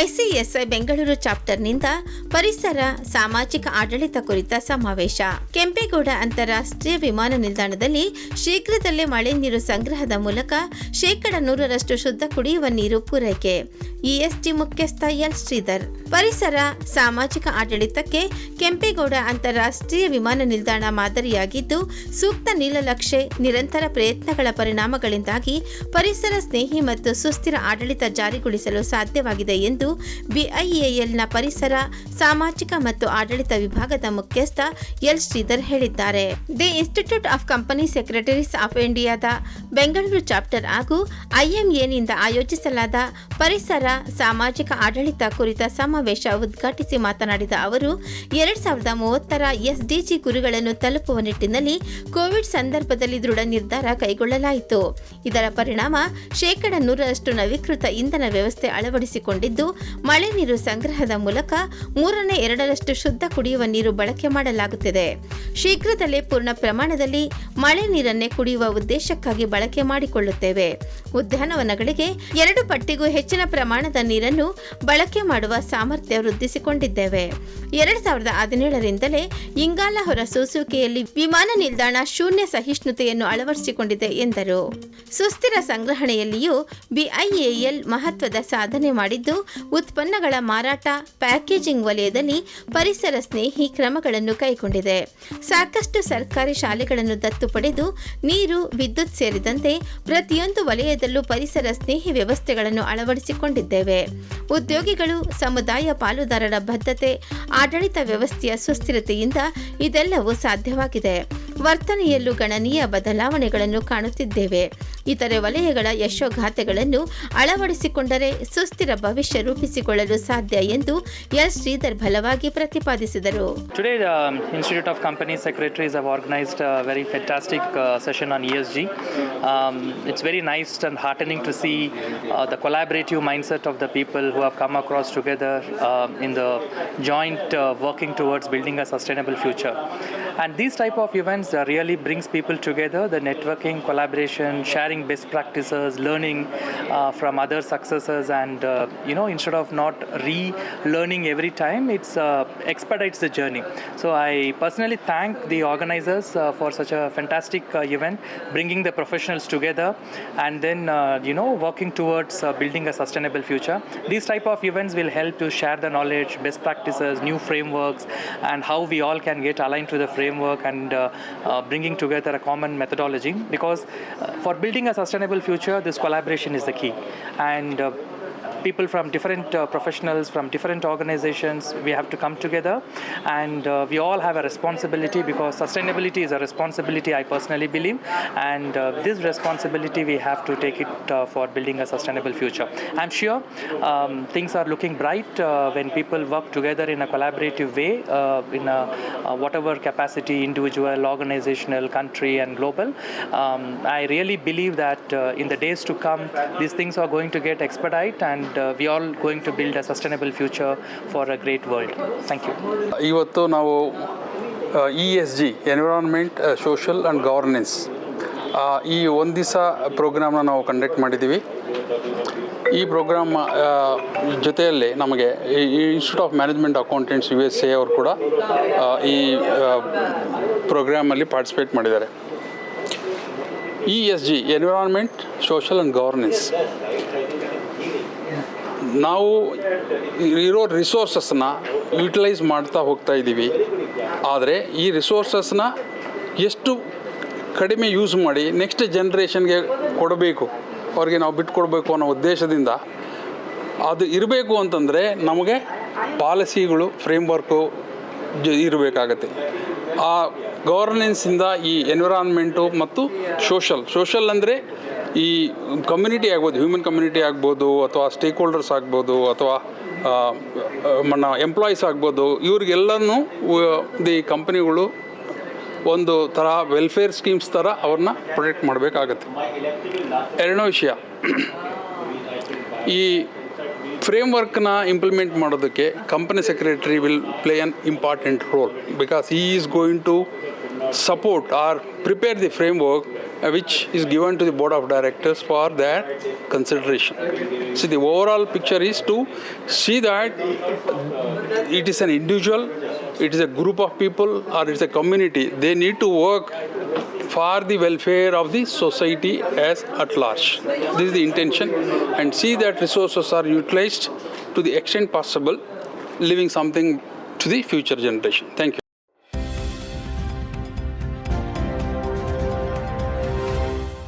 ICSI Bengaluru ಚಾಪ್ಟರ್ನಿಂದ ಪರಿಸರ, ಸಾಮಾಜಿಕ ಆಡಳಿತ ಕುರಿತ ಸಮಾವೇಶ. ಕೆಂಪೇಗೌಡ ಅಂತಾರಾಷ್ಟ್ರೀಯ ವಿಮಾನ ನಿಲ್ದಾಣದಲ್ಲಿ ಶೀಘ್ರದಲ್ಲೇ ಮಳೆ ನೀರು ಸಂಗ್ರಹದ ಮೂಲಕ ಶೇಕಡ ನೂರರಷ್ಟು ಶುದ್ಧ ಕುಡಿಯುವ ನೀರು ಪೂರೈಕೆ. ಇಎಸ್ಟಿ ಮುಖ್ಯಸ್ಥ ಎಲ್ ಶ್ರೀಧರ್. ಪರಿಸರ, ಸಾಮಾಜಿಕ ಆಡಳಿತಕ್ಕೆ ಕೆಂಪೇಗೌಡ ಅಂತಾರಾಷ್ಟ್ರೀಯ ವಿಮಾನ ನಿಲ್ದಾಣ ಮಾದರಿಯಾಗಿದ್ದು, ಸೂಕ್ತ ನೀಲಲಕ್ಷೆ ನಿರಂತರ ಪ್ರಯತ್ನಗಳ ಪರಿಣಾಮಗಳಿಂದಾಗಿ ಪರಿಸರ ಸ್ನೇಹಿ ಮತ್ತು ಸುಸ್ಥಿರ ಆಡಳಿತ ಜಾರಿಗೊಳಿಸಲು ಸಾಧ್ಯವಾಗಿದೆ ಎಂದು ಬಿಐಎಎಲ್ನ ಪರಿಸರ, ಸಾಮಾಜಿಕ ಮತ್ತು ಆಡಳಿತ ವಿಭಾಗದ ಮುಖ್ಯಸ್ಥ ಎಲ್ ಶ್ರೀಧರ್ ಹೇಳಿದ್ದಾರೆ. The institute of company secretaries of ಇಂಡಿಯಾದ ಬೆಂಗಳೂರು ಚಾಪ್ಟರ್ ಹಾಗೂ ಐಎಂಎನಿಂದ ಆಯೋಜಿಸಲಾದ ಪರಿಸರ, ಸಾಮಾಜಿಕ, ಆಡಳಿತ ಕುರಿತ ಸಮಾವೇಶ ಉದ್ಘಾಟಿಸಿ ಮಾತನಾಡಿದ ಅವರು, ಎರಡ್ ಸಾವಿರದ ಮೂವತ್ತರ ಎಸ್ಡಿಜಿ ಗುರಿಗಳನ್ನು ತಲುಪುವ ನಿಟ್ಟಿನಲ್ಲಿ ಕೋವಿಡ್ ಸಂದರ್ಭದಲ್ಲಿ ದೃಢ ನಿರ್ಧಾರ ಕೈಗೊಳ್ಳಲಾಯಿತು. ಇದರ ಪರಿಣಾಮ ಶೇಕಡ ನೂರರಷ್ಟು ನವೀಕೃತ ಇಂಧನ ವ್ಯವಸ್ಥೆ ಅಳವಡಿಸಿಕೊಂಡಿದ್ದು ಮಳೆ ನೀರು ಸಂಗ್ರಹದ ಮೂಲಕ ಮೂರನೇ ಎರಡರಷ್ಟು ಶುದ್ಧ ಕುಡಿಯುವ ನೀರು ಬಳಕೆ ಮಾಡಲಾಗುತ್ತಿದೆ. ಶೀಘ್ರದಲ್ಲೇ ಪೂರ್ಣ ಪ್ರಮಾಣದಲ್ಲಿ ಮಳೆ ನೀರನ್ನೇ ಕುಡಿಯುವ ಉದ್ದೇಶಕ್ಕಾಗಿ ಬಳಕೆ ಮಾಡಿಕೊಳ್ಳುತ್ತೇವೆ. ಉದ್ಯಾನವನಗಳಿಗೆ ಎರಡು ಪಟ್ಟಿಗೂ ಹೆಚ್ಚಿನ ಪ್ರಮಾಣದ ನೀರನ್ನು ಬಳಕೆ ಮಾಡುವ ಸಾಮರ್ಥ್ಯ ವೃದ್ಧಿಸಿಕೊಂಡಿದ್ದೇವೆ. ಎರಡ್ ಸಾವಿರದ ಹದಿನೇಳರಿಂದಲೇ ಇಂಗಾಲ ಹೊರಸೂಸುವಿಕೆಯಲ್ಲಿ ವಿಮಾನ ನಿಲ್ದಾಣ ಶೂನ್ಯ ಸಹಿಷ್ಣುತೆಯನ್ನು ಅಳವಡಿಸಿಕೊಂಡಿದೆ ಎಂದರು. ಸುಸ್ಥಿರ ಸಂಗ್ರಹಣೆಯಲ್ಲಿಯೂ ಬಿಐಎಎಲ್ ಮಹತ್ವದ ಸಾಧನೆ ಮಾಡಿದ್ದು ಉತ್ಪನ್ನಗಳ ಮಾರಾಟ, ಪ್ಯಾಕೇಜಿಂಗ್ ವಲಯದಲ್ಲಿ ಪರಿಸರ ಸ್ನೇಹಿ ಕ್ರಮಗಳನ್ನು ಕೈಗೊಂಡಿದೆ. ಸಾಕಷ್ಟು ಸರ್ಕಾರಿ ಶಾಲೆಗಳನ್ನು ದತ್ತು ಪಡೆದು ನೀರು, ವಿದ್ಯುತ್ ಸೇರಿದಂತೆ ಪ್ರತಿಯೊಂದು ವಲಯದಲ್ಲೂ ಪರಿಸರ ಸ್ನೇಹಿ ವ್ಯವಸ್ಥೆಗಳನ್ನು ಅಳವಡಿಸಿಕೊಂಡಿದ್ದೇವೆ. ಉದ್ಯೋಗಿಗಳು, ಸಮುದಾಯ ಪಾಲುದಾರರ ಬದ್ಧತೆ, ಆಡಳಿತ ವ್ಯವಸ್ಥೆಯ ಸುಸ್ಥಿರತೆಯಿಂದ ಇದೆಲ್ಲವೂ ಸಾಧ್ಯವಾಗಿದೆ. ವರ್ತನೆಯಲ್ಲೂ ಗಣನೀಯ ಬದಲಾವಣೆಗಳನ್ನು ಕಾಣುತ್ತಿದ್ದೇವೆ. ಇತರೆ ವಲಯಗಳ ಯಶೋಗಾಥೆಗಳನ್ನು ಅಳವಡಿಸಿಕೊಂಡರೆ ಸುಸ್ಥಿರ ಭವಿಷ್ಯ ರೂಪಿಸಿಕೊಳ್ಳಲು ಸಾಧ್ಯ ಎಂದು ಎಲ್ ಶ್ರೀಧರ್ ಬಲವಾಗಿ ಪ್ರತಿಪಾದಿಸಿದರು Today, um, Institute of Company Secretaries have organized a very fantastic uh, session on ESG. Um, it's very nice and heartening to see uh, the collaborative mindset of the people who have come across together uh, in the joint uh, working towards building a sustainable future. And these type of events uh, really brings best practices, learning uh, from other successes, and uh, you know instead of not re-learning every time, it's uh, expedites the journey. So I personally thank the organizers uh, for such a fantastic uh, event, bringing the professionals together, and then you know working towards building a sustainable future. These type of events will help to share the knowledge, best practices, new frameworks, and how we all can get aligned to the framework and bringing together a common methodology. Because for building a sustainable future, this collaboration is the key, and. Uh, People from different uh, professionals from different organizations we have to come together. And uh, we all have a responsibility because sustainability is a responsibility i personally believe. And uh, this responsibility we have to take it uh, for building a sustainable future. I'm sure um, things are looking bright uh, when people work together in a collaborative way in a, whatever capacity individual organizational country and global. Um, i really believe that in the days to come these things are going to get expedite and uh, we all going to build a sustainable future for a great world. Thank you. ಇವತ್ತು ನಾವು E S G environment social and governance ಈ ಒಂದು ದಿವಸ ಪ್ರೋಗ್ರಾಮ್ನ ನಾವು conduct ಮಾಡಿದ್ದೀವಿ. ಈ program ಜೊತೆಯಲ್ಲಿ ನಮಗೆ institute of management accountants U S A ಅವರು ಕೂಡ ಈ ಪ್ರೋಗ್ರಾಮಲ್ಲಿ ಪಾರ್ಟಿಸಿಪೇಟ್ ಮಾಡಿದ್ದಾರೆ. E S G environment social and governance ನಾವು ಇರೋ ರಿಸೋರ್ಸಸ್ನ ಯುಟಿಲೈಸ್ ಮಾಡ್ತಾ ಹೋಗ್ತಾ ಇದ್ದೀವಿ. ಆದರೆ ಈ ರಿಸೋರ್ಸಸ್ನ ಎಷ್ಟು ಕಡಿಮೆ ಯೂಸ್ ಮಾಡಿ ನೆಕ್ಸ್ಟ್ ಜನ್ರೇಷನ್ಗೆ ಕೊಡಬೇಕು, ಅವ್ರಿಗೆ ನಾವು ಬಿಟ್ಕೊಡ್ಬೇಕು ಅನ್ನೋ ಉದ್ದೇಶದಿಂದ ಅದು ಇರಬೇಕು ಅಂತಂದರೆ ನಮಗೆ ಪಾಲಿಸಿಗಳು ಫ್ರೇಮ್ವರ್ಕು ಇರಬೇಕಾಗತ್ತೆ. ಆ ಗವರ್ನೆನ್ಸಿಂದ ಈ ಎನ್ವಿರಾನ್ಮೆಂಟು ಮತ್ತು ಸೋಷಲ್ ಸೋಷಲ್ ಅಂದರೆ ಈ ಕಮ್ಯುನಿಟಿ ಆಗ್ಬೋದು ಹ್ಯೂಮನ್ ಕಮ್ಯುನಿಟಿ ಆಗ್ಬೋದು, ಅಥವಾ ಸ್ಟೇಕ್ ಹೋಲ್ಡರ್ಸ್ ಆಗ್ಬೋದು, ಅಥವಾ మన ಎಂಪ್ಲಾಯೀಸ್ ಆಗ್ಬೋದು, ಇವ್ರಿಗೆಲ್ಲನೂ ದಿ ಕಂಪ್ನಿಗಳು ಒಂದು ಥರ ವೆಲ್ಫೇರ್ ಸ್ಕೀಮ್ಸ್ ಥರ ಅವ್ರನ್ನ ಪ್ರೊಟೆಕ್ಟ್ ಮಾಡಬೇಕಾಗತ್ತೆ. ಎರಡನೇ ವಿಷಯ, ಈ ಫ್ರೇಮ್ವರ್ಕ್ನ ಇಂಪ್ಲಿಮೆಂಟ್ ಮಾಡೋದಕ್ಕೆ company secretary will play an important role because he is going to support or prepare the framework uh, which is given to the board of directors for that consideration. See, the overall picture is to see that it is an individual, it is a group of people, or it's a community. They need to work for the welfare of the society as at large. This is the intention, and see that resources are utilized to the extent possible, leaving something to the future generation. Thank you.